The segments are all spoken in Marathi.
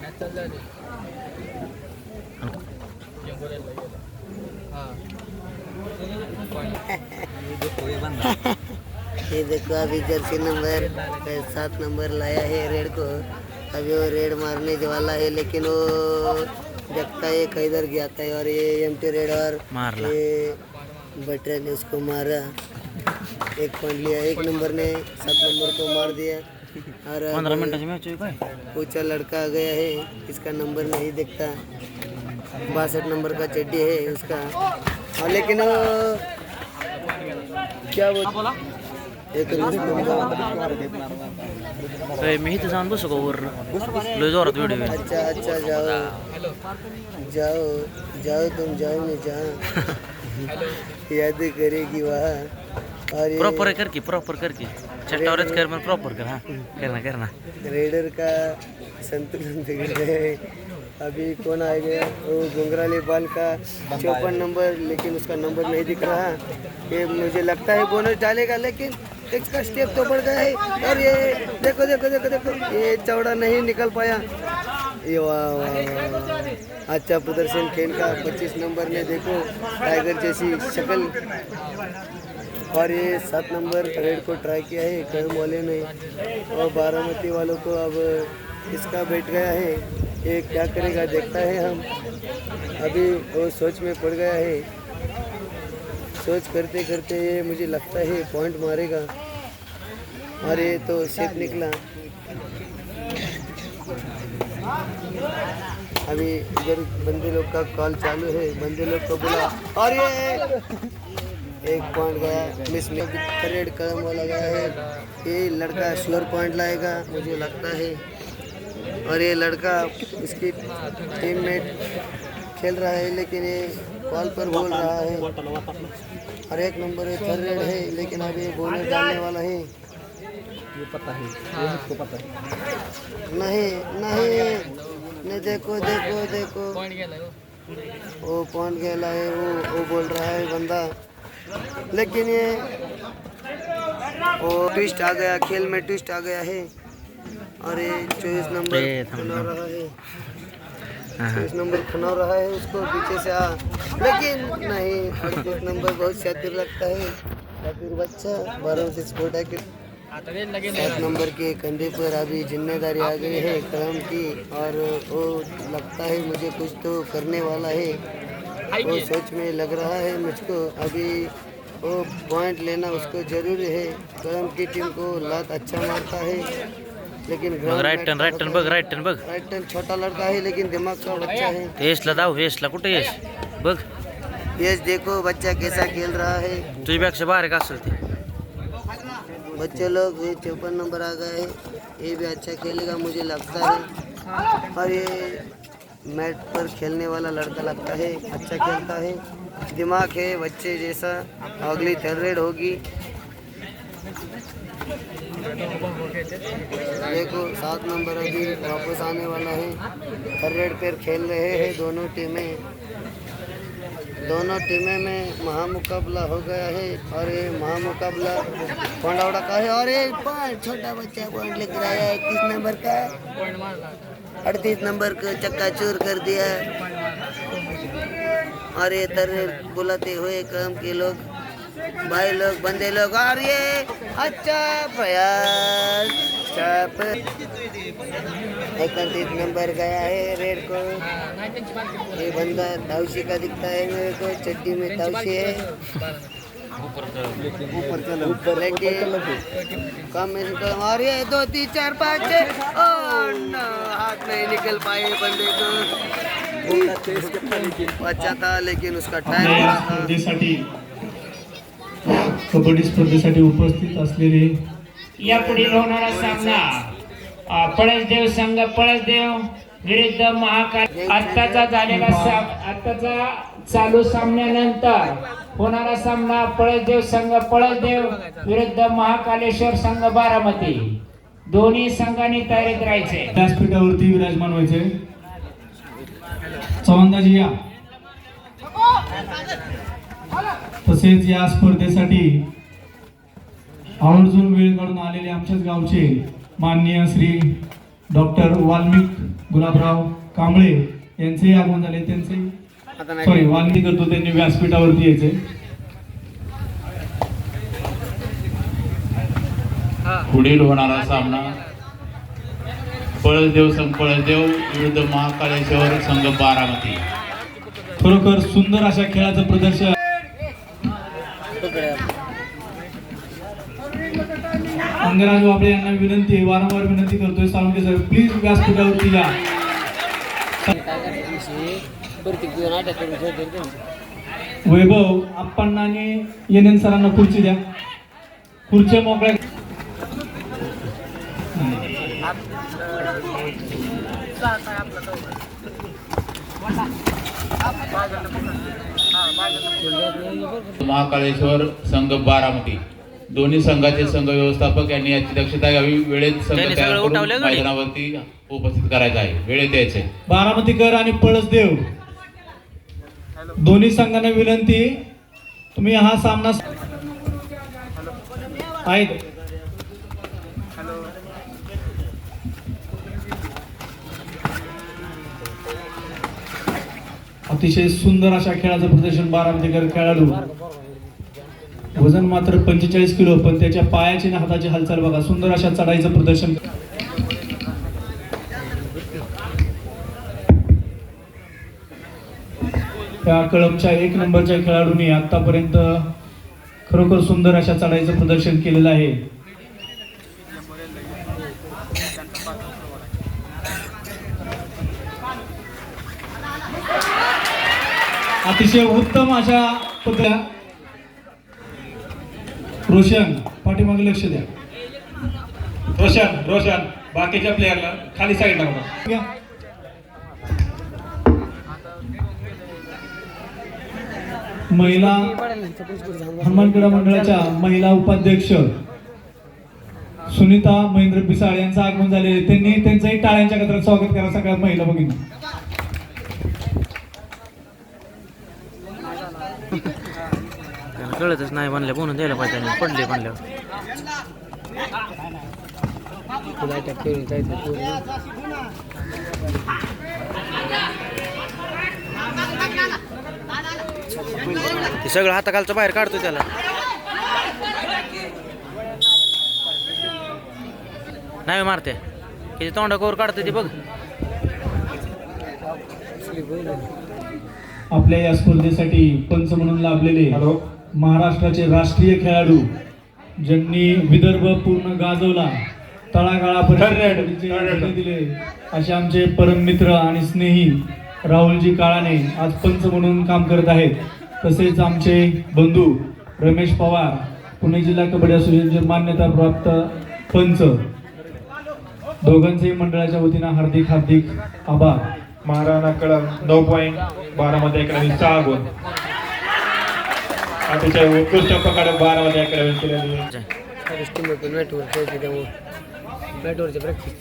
మెత్తం ये देखो अभी जर्सी नंबर सात नंबर लाया है रेड को। अभी वो रेड मारने वाला है लेकिन वो देखता है किधर गया था और ये एम टी रेड और ये बटरे ने उसको मारा। एक पॉइंट लिया एक नंबर ने सात नंबर को मार दिया। और ऊँचा लड़का आ गया है इसका नंबर नहीं देखता। बासठ नंबर का चड्डी है उसका। और लेकिन वो क्या बोल। एक ए, मी इथे जाऊन बसू का वर लय जोरात व्हिडिओ अच्छा अच्छा जाओ। जाओ जाओ तुम जाओ मैं जहाँ। याद करेगी वहाँ। प्रॉपर कर की प्रॉपर कर की चट्टावरच कर मग प्रॉपर कर हा कर ना कर ना रेडर का संतुलन बिगड़ है। अभी कौन आ गया वो घुंघराले बाल का चौपन नंबर, लेकिन उसका नंबर नहीं दिख रहा। ये मुझे लगता है बोनस डालेगा, लेकिन इसका स्टेप तो बढ़ गया है। और ये, देखो देखो देखो देखो, ये चौड़ा नहीं निकल पाया। ये वाह वाह अच्छा प्रदर्शन खेल का 25 नंबर में देखो टाइगर जैसी शक्ल। और ये सात नंबर रेड को ट्राई किया है कम वाले ने और बारामती वालों को अब इसका बैठ गया है। ये क्या करेगा, देखता है हम। अभी वो सोच में पड़ गया है। सोच करते करते ये मुझे लगता है पॉइंट मारेगा। और ये तो सेफ़ निकला। अभी इधर बंदे लोग का कॉल चालू है। बंदे लोग को बोला और ये एक पॉइंट गया। मिस में कदम वाला गया है। ये लड़का श्योर पॉइंट लाएगा, मुझे लगता है। और ये लड़का इसकी टीम में खेल रहा है लेकिन ये कॉल पर बोल रहा है। और एक नंबर है थर्ड रेड है लेकिन अभी ये बॉलर डालने वाला है। नहीं नहीं नहीं देखो देखो देखो। वो पॉइंट खेला है वो वो बोल रहा है बंदा। लेकिन ये वो ट्विस्ट आ गया खेल में ट्विस्ट आ गया है। और ये चौबीस नंबर खना रहा है. चौबीस नंबर खना रहा है उसको पीछे से आ। लेकिन नहीं अड़तीस नंबर बहुत शातिर लगता है। शातिर बच्चा बारह से स्पोर्ट है सात नंबर के कंधे पर अभी ज़िम्मेदारी आ गई है कलम की और वो लगता है मुझे कुछ तो करने वाला है। वो सोच में लग रहा है मुझको अभी वो पॉइंट लेना उसको ज़रूरी है। कलम की टीम को लात अच्छा मारता है। लेकिन राईट टर्न राईट टर्न बघ राईट टर्न बघ. राइट टर्न छोटा लड़का है लेकिन दिमाग का बच्चा है। यशला दाव यशला कुठे यश बघ। यस देखो बच्चा कैसा खेल रहा है। तुझ्यापेक्षा बारीक असेल ते बच्चे लोग ये चौपन नंबर आ गए। ये भी अच्छा खेलेगा मुझे लगता है। और ये मैट पर खेलने वाला लड़का लगता है अच्छा खेलता है। दिमाग है बच्चे जैसा। अगली थर्ड रेड होगी। देखो सात नंबर अभी वापस आने वाला है। हर रेड पर खेल रहे हैं दोनों टीमें। दोनों टीमें में महामुकाबला हो गया है और ये महामुकाबला पौंडावड़ा का है और ये छोटा बच्चा पॉइंट लेकर आया है। इक्कीस नंबर का अड़तीस नंबर को चक्का चूर कर दिया। और ये तर बुलाते हुए काम के लोग भाई लोग बंदे लोग और ये अच्छा प्रयास इकतीस नंबर गया है रेड को। ये बंदा ताउसी का दिखता है मेरे को चड्डी में ताउसी है। ऊपर लेकिन कम में निकल और ये दो तीन चार पाँच हाथ नहीं निकल पाए बंदे को। अच्छा था लेकिन उसका टाइम था। कबड्डी स्पर्धेसाठी उपस्थित असलेले या पुढील होणारा सामना पळसदेव संघ पळसदेव विरुद्ध महाकाल आत्ताचा झालेला साम- आत्ताचा चालू सामन्यानंतर होणारा सामना पळसदेव संघ पळसदेव विरुद्ध महाकालेश्वर संघ बारामती. दोन्ही संघांनी तयारीत राहायचे. व्यासपीठावरती विराजमान व्हायचे. चव्हाणदाजी या. तसेच या स्पर्धेसाठी आवर्जून वेळ काढून आलेले आमच्याच गावचे माननीय श्री डॉक्टर वाल्मिक गुलाबराव कांबळे यांचे आगमन झाले. त्यांचे सॉरी वाल्मिक करतो त्यांनी व्यासपीठावरती यायचे पुढील होणारा सामना पळसदेव संघ पळसदेव विरुद्ध महाकालेश्वर संघ बारामती. खरोखर सुंदर अशा खेळाचं प्रदर्शन अंगराज बाबळे यांना विनंती आहे वारंवार विनंती करतोय. साळुंके सर प्लीज व्यासपीठावरती या. वैभव आप्पांना आणि येनेन सरांना खुर्ची द्या. खुर्च्या मोकळ्या महाकाळेश्वर संघ बारामती. दोन्ही संघाचे संघ व्यवस्थापक यांनी याची दक्षता घ्यावी. वेळेत संघ त्यांनी तयार सगळं करून उठवलं गडी. मैदानावरती उपस्थित करायचा आहे. वेळेत यायचे बारामतीकर आणि पळसदेव. दोन्ही संघांना विनंती तुम्ही हा सामना आहेत. अतिशय सुंदर अशा खेळाचं प्रदर्शन बारामतीकर खेळाडू. वजन मात्र पंचेचाळीस किलो पण त्याच्या पायाची आणि हाताची हालचाल बघा. सुंदर अशा चढाईचं प्रदर्शन. त्या कळमच्या एक नंबरच्या खेळाडूंनी आतापर्यंत खरोखर सुंदर अशा चढाईचं प्रदर्शन केलेलं आहे. अतिशय उत्तम अशा पद्धतीने रोशन पाठीमागे लक्ष द्या. रोशन रोशन बाकीच्या प्लेयरला खाली साईडला बघा. महिला हनुमान मंडळाच्या महिला उपाध्यक्ष सुनीता महेंद्र पिसाळ यांचं आगमन झाले त्यांनी त्यांचंही टाळ्यांच्या गजरात स्वागत करा सगळ्या महिला भगिनी. कळतच नाही म्हणलं म्हणून द्यायला पाहिजे त्यांनी पडले म्हणल्यावर ते सगळं हाताखालचं बाहेर काढतो त्याला. नाही मारते. किती तोंडाकोर काढतो ते बघ. आपल्या या स्पर्धेसाठी पंच म्हणून लाभलेले महाराष्ट्राचे राष्ट्रीय खेळाडू ज्यांनी विदर्भ पूर्ण गाजवला तळागाळापर्यंत दिले. असे आमचे परम मित्र आणि स्नेही राहुलजी काळाने आज पंच म्हणून काम करत आहेत. तसेच आमचे बंधू रमेश पवार पुणे जिल्हा कबड्डी असोसिएशनचे मान्यता प्राप्त पंच दोघांचेही मंडळाच्या वतीनं हार्दिक हार्दिक आभार. महाराणा कळम नऊ पॉईंट बारामध्ये अकरावी सहा गुण अतिशय उत्कृष्ट प्रकारे केलेली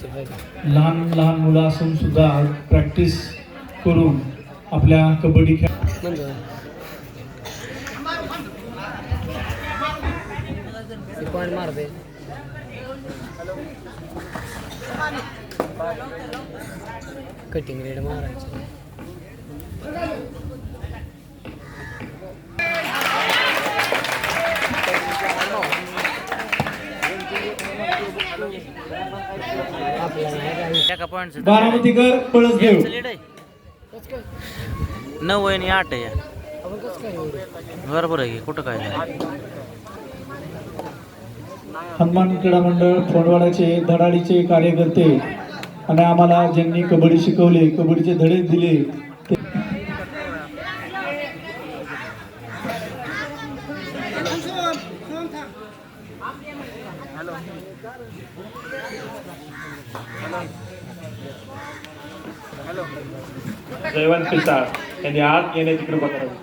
फायदे. लहान लहान मुलं असून सुद्धा प्रॅक्टिस करून आपल्या कबड्डी खेळ पॉईंट मारते. कटिंग रेड मारायचं. बारामतीकर नऊ आहे आणि आठ आहे. बरोबर आहे कुठं काय हनुमान क्रीडा मंडळ फोंडवाड्याचे धडाडीचे कार्यकर्ते आणि आम्हाला ज्यांनी कबड्डी शिकवले कबड्डीचे धडे दिले जयवंत पिसाळ त्यांनी आत येण्याची कृपा करावी.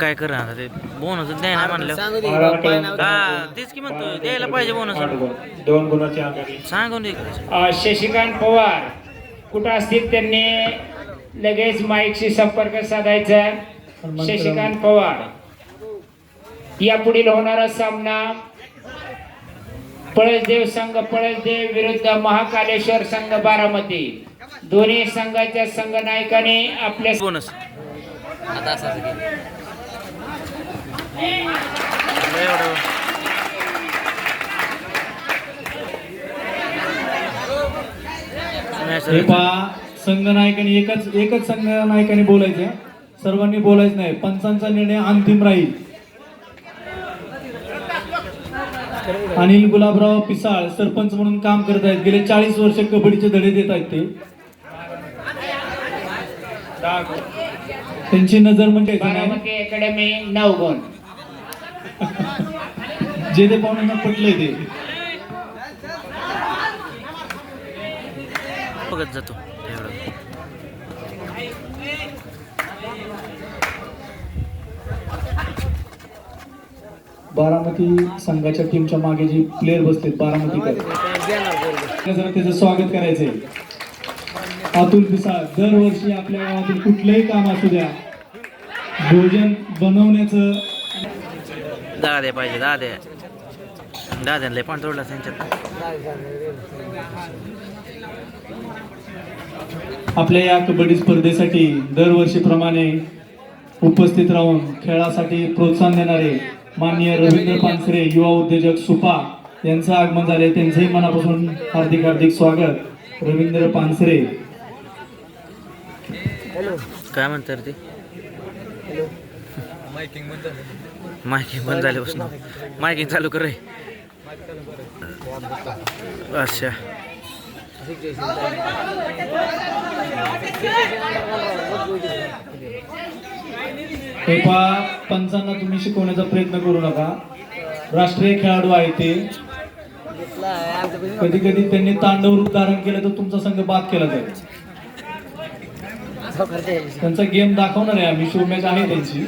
काय करा ते? बोनस द्यायला म्हणलं. हा तेच की म्हणतो द्यायला पाहिजे बोनस. दोन गुणाची आघाडी. सांगून दे. शशिकांत पवार कुठं असतील त्यांनी लगेच माईकशी संपर्क साधायचा. शशिकांत पवार. यापुढील होणारा सामना पळसदेव संघ पळसदेव विरुद्ध महाकालेश्वर संघ बारामती. दोन्ही संघाच्या संघ नायकाने आपल्या बोनस. संघ नायकाने एकच एकच संघ नायकाने बोलायचं. सर्वांनी बोलायचं नाही. पंचांचा निर्णय अंतिम राहील. अनिल गुलाबराव पिसाळ सरपंच म्हणून काम करत आहेत. गेले चाळीस वर्ष कबड्डीचे धडे देत आहेत ते. त्यांची नजर म्हणजे नऊ गुण. जे ते पाहुण्यांना पटलंय ते. बघत जातो. बारामती संघाच्या टीमच्या मागे जी प्लेअर बसलेत बारामतीकर जरा त्याचं स्वागत करायचंय. अतुल पिसाळ दरवर्षी आपल्या गावातील कुठलंही काम असू द्या भोजन बनवण्याचं दाद्या पाहिजे दाद्या दाद्याला लय पण तोडला त्यांच्यात. आपल्या या कबड्डी स्पर्धेसाठी दरवर्षीप्रमाणे उपस्थित राहून खेळासाठी प्रोत्साहन देणारे माननीय रवींद्र पानसरे युवा उद्योजक सुपा यांचं आगमन झाले त्यांचंही मनापासून हार्दिक हार्दिक स्वागत. रवींद्र पानसरे काय म्हणतात ते? मायकिंग बंद झाल्यापासून. मायकिंग चालू कर रे. अच्छा. हे पहा पंचांना तुम्ही शिकवण्याचा प्रयत्न करू नका. राष्ट्रीय खेळाडू आहे ते. कधी कधी त्यांनी तांडव रूप धारण केलं तर तुमचा संघ बाद केला जाईल. त्यांचा गेम दाखवणार आहे आम्ही. शो मॅच आहे त्यांची.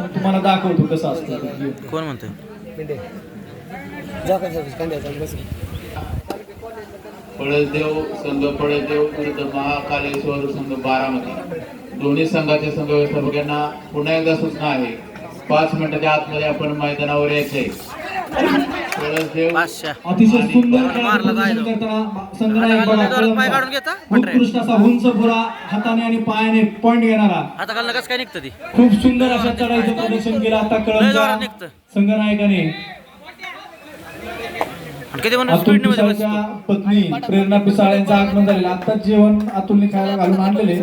मग तुम्हाला दाखवतो कसं असतं. कोण म्हणतोय? पळसदेव संघ पळसदेव विरुद्ध महाकालेश्वर संघ बारामती. दोन्ही संघाचे संघ व्यवस्थापक यांना पुन्हा एकदा सूचना आहे. पाच मिनिटाच्या आतमध्ये आपण मैदानावर पाचशा. अतिशय सुंदर उत्कृष्ट असा उंच पुरा हाताने आणि पायाने पॉइंट घेणारा. आता खूप सुंदर अशा चढाईचं प्रदर्शन केलं. आता निघतं. संघनायकाने पत्नी प्रेरणा पिसाळ यांचं आगमन झालेलं. आत्ताच जेवण अतुलने खायला घालून आणलेले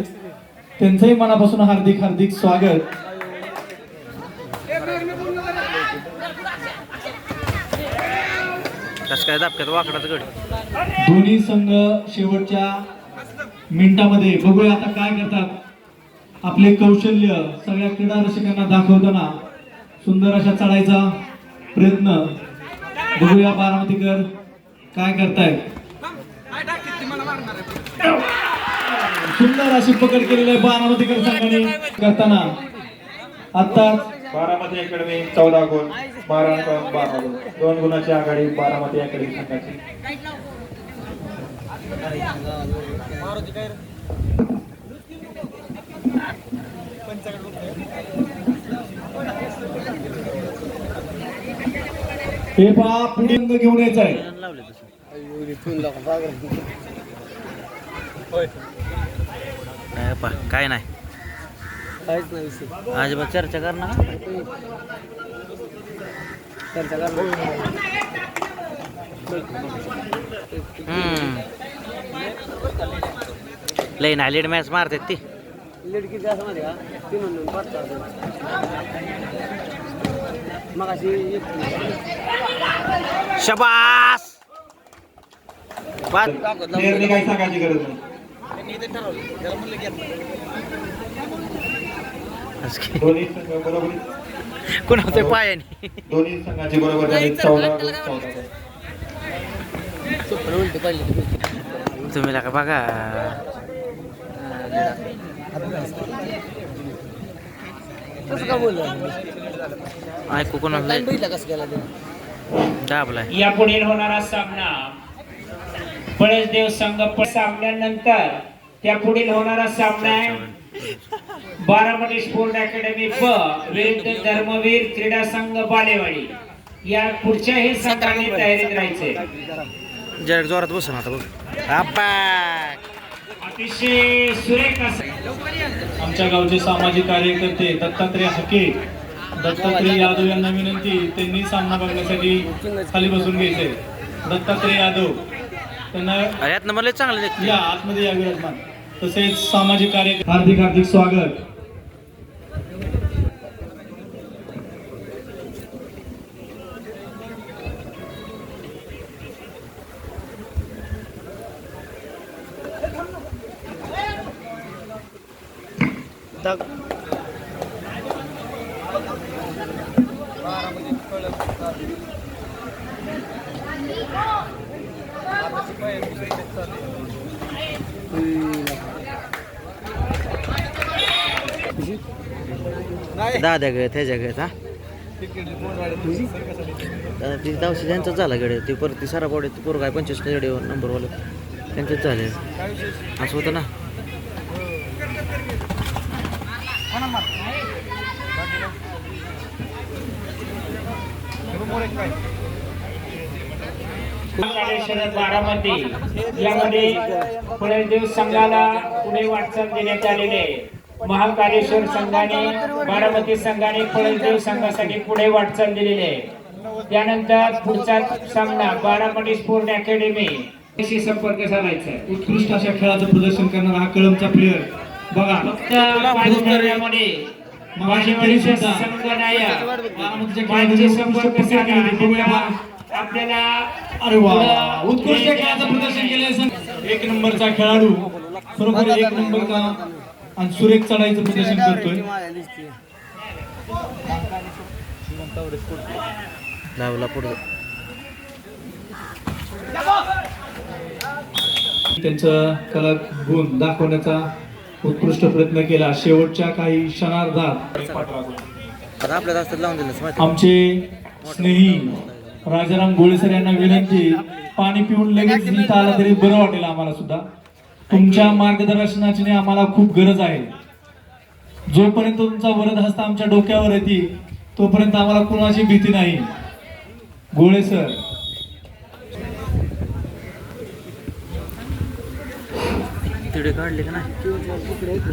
त्यांचंही मनापासून हार्दिक हार्दिक स्वागत. दोन्ही संघ शेवटच्या मिनिटामध्ये बघूया आता काय करतात. आपले कौशल्य सगळ्या क्रीडा रसिकांना दाखवताना सुंदर अशा चढायचा प्रयत्न. बघूया बारामतीकर काय करतायत. सुंदर अशी पकड केलेली आहे बारामतीकर संघाने करताना. आत्ताच बारामती अकॅडमी चौदा गुण. कळम बारा गुण. दोन गुणाची आघाडी बारामती अकॅडमी संघाची. हे पहा पुढे अंग घेऊन यायचा आहे तसं काय पा काय नाही. काहीच नाही विषय. चर्चा करणार चर्चा करणार हम्म. लई नाही लीड मॅच मारतात ती. लेट किती असं माहिती का? ती म्हणून पाच मग अशी शबास! बाद प्लेअरने काही सांगायची गरज नाही. पायाने? दोन्ही संघाची बरोबर चौदा गुण चौदा गुण तुम्ही का बघा. कसं का बोलला? ऐकू कोण लाईन बघितला कसं केला ते? दाबलाय. या पुढील होणारा सामना पळसदेव संघ प- सामन्यानंतर त्या पुढील होणारा सामना आहे. बारामती स्पोर्ट अकॅडमी ब विरुद्ध धर्मवीर क्रीडा संघ बालेवाडी. या पुढच्याही संघाने तयारीत राहायचे. जरा जोरात बसून आता अतिशय सुरेख असं. आमच्या गावचे सामाजिक कार्यकर्ते दत्तात्रय हाके. दत्तात्रय यादव यांना विनंती त्यांनी सामना बघण्यासाठी खाली बसून घ्यायचे दत्तात्रय यादव. त्यांना अरे यात नंबर लय चांगलं या आतमध्ये या विराजमान. तसेच सामाजिक कार्य हार्दिक हार्दिक स्वागत. दाद्या गत ह्याच्या गत हा? ती दावशी त्यांचाच झाला गडे ती परत ती सरापावडे ती पोरग आहे पंचवीस गडे नंबरवालं त्यांचंच झाले. असं होतं ना? शहर बारामती. यामध्ये पुणेदेव संघाला पुढे वाटचाल देण्यात आलेले आहे. महाकालेश्वर संघाने बारामती संघाने पुणेदेव संघासाठी पुढे वाटचाल दिलेली आहे. त्यानंतर पुढचा सामना बारामती स्पोर्ट अकॅडमी संपर्क साधायचा. उत्कृष्ट अशा खेळाचं प्रदर्शन करणारा हा कळमचा प्लेअर बघा. बालेवाडीचा संघ नायक संपर्क साधा. आपल्याला अरे वा उत्कृष्ट खेळाचं प्रदर्शन केलंय. संघ. एक नंबरचा खेळाडू. बरोबर एक नंबरचा आणि सुरेख चढाईचं प्रदर्शन करतोय. पुढं. त्यांचा कला गुण दाखवण्याचा उत्कृष्ट प्रयत्न केला. शेवटच्या काही क्षणार्धात आमचे स्नेही राजाराम गोळेसर यांना विनंती पाणी पिऊन लगेच इथं आला तरी बरं वाटेल आम्हाला सुद्धा. तुमच्या मार्गदर्शनाची आम्हाला खूप गरज आहे. जोपर्यंत तुमचा वरद हस्त आमच्या डोक्यावर येते तोपर्यंत आम्हाला कुणाची भीती नाही. गोळे सर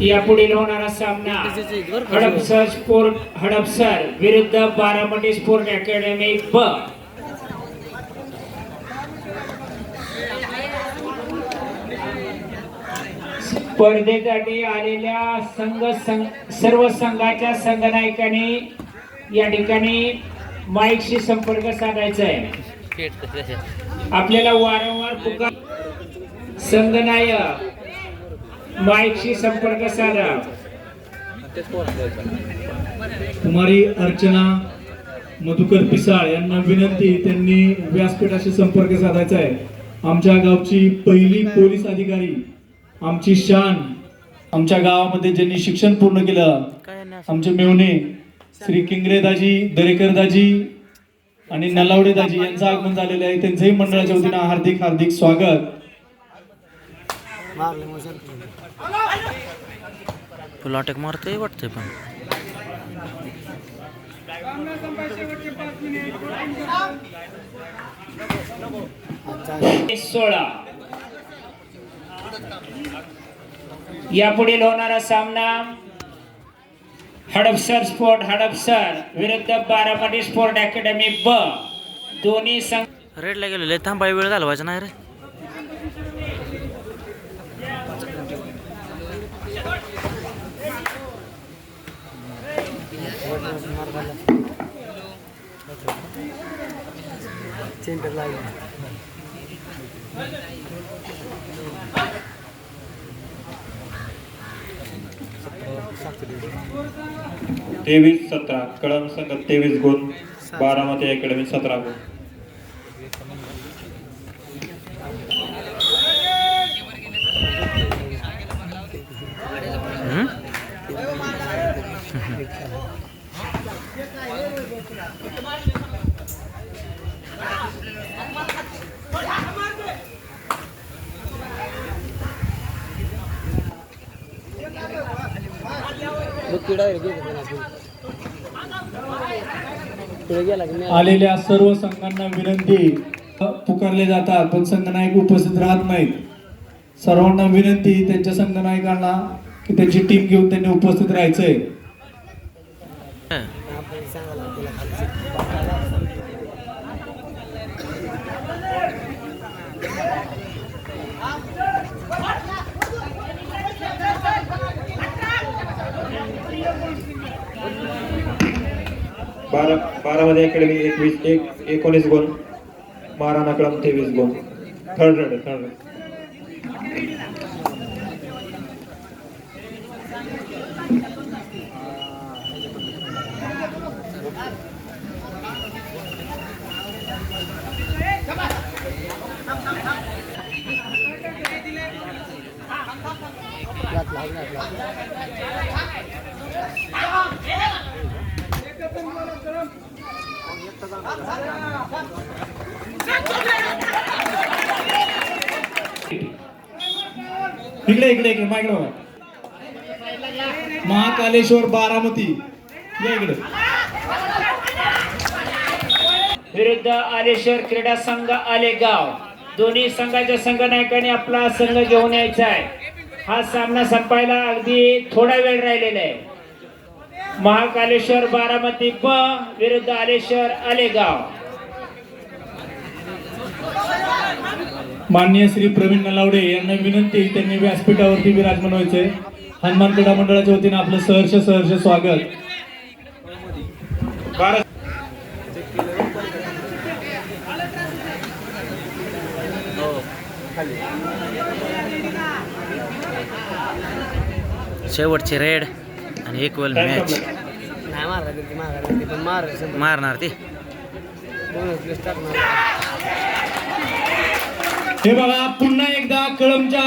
यापुढील होणारा सामना हडपसर स्पोर्ट हडपसर विरुद्ध बारामती स्पोर्ट अकॅडमी ब स्पर्धेसाठी आलेल्या संघ संघ- सर्व संघाच्या संघनायकांनी या ठिकाणी माईकशी संपर्क साधायचा आहे. आपल्याला वारंवार पुकार संघनायक माईकशी संपर्क साधा. कुमारी अर्चना मधुकर पिसाळ यांना विनंती त्यांनी व्यासपीठाशी संपर्क साधायचा आहे. आमच्या गावची पहिली पोलीस अधिकारी आमची शान आमच्या गावामध्ये ज्यांनी शिक्षण पूर्ण केलं आमचे मेवणे श्री किंगरे दाजी दरेकर दाजी आणि नलावडे दाजी यांचं आगमन झालेलं आहे. त्यांचंही मंडळाच्या वतीनं हार्दिक हार्दिक स्वागत. मारले मग सर फुल अटॅक मारतोय वाटतंय पण. सोळा. यापुढील होणारा सामना हडपसर स्पोर्ट हडपसर विरुद्ध बारामती स्पोर्ट अकॅडमी ब. दोन्ही संघ रेडला गेलेले थांबाय वेळ घालवायचा नाही रे. सेंटर लागला तेवीस सतरा कळम संघ तेवीस गुण बारामती अकॅडमी सतरा गुण हम्म? बघ किडा आहे रे, घे का त्याला आपण. पुढे गेला की मी आलेल्या सर्व संघांना विनंती. पुकारले जातात पण संघनायक उपस्थित राहत नाहीत. सर्वांना विनंती त्यांच्या संघनायकांना की त्यांची टीम घेऊन त्यांनी उपस्थित राहायचंय. बारा बारामध्ये अकॅडमी एकवीस एक एकोणीस गुण. महाराणा कळम तेवीस गुण. थर्ड रेड थर्ड रेड घातला घातला इकडे इकडे इकडे माकडे महाकालेश्वर बारामती. या इकडे. विरुद्ध आलेश्वर क्रीडा संघ आले गाव दोन्ही संघाच्या संघनायकाने आपला संघ घेऊन यायचा आहे. हा सामना संपायला अगदी थोडा वेळ राहिलेला आहे. महाकालेश्वर बारामती ब विरुद्ध आलेश्वर आलेगाव. माननीय श्री प्रवीण नलावडे यांना विनंती त्यांनी व्यासपीठावरती विराजमान व्हायचे. हनुमान क्रीडा मंडळाच्या वतीने आपलं सहर्ष सहर्ष स्वागत. शेवटचे रेड आणि इक्वल मॅच नाही मारला ते मागायला ते पण मार शंभर मारणार ती. दिवस टाकणार. हे बघा पुन्हा एकदा कळमच्या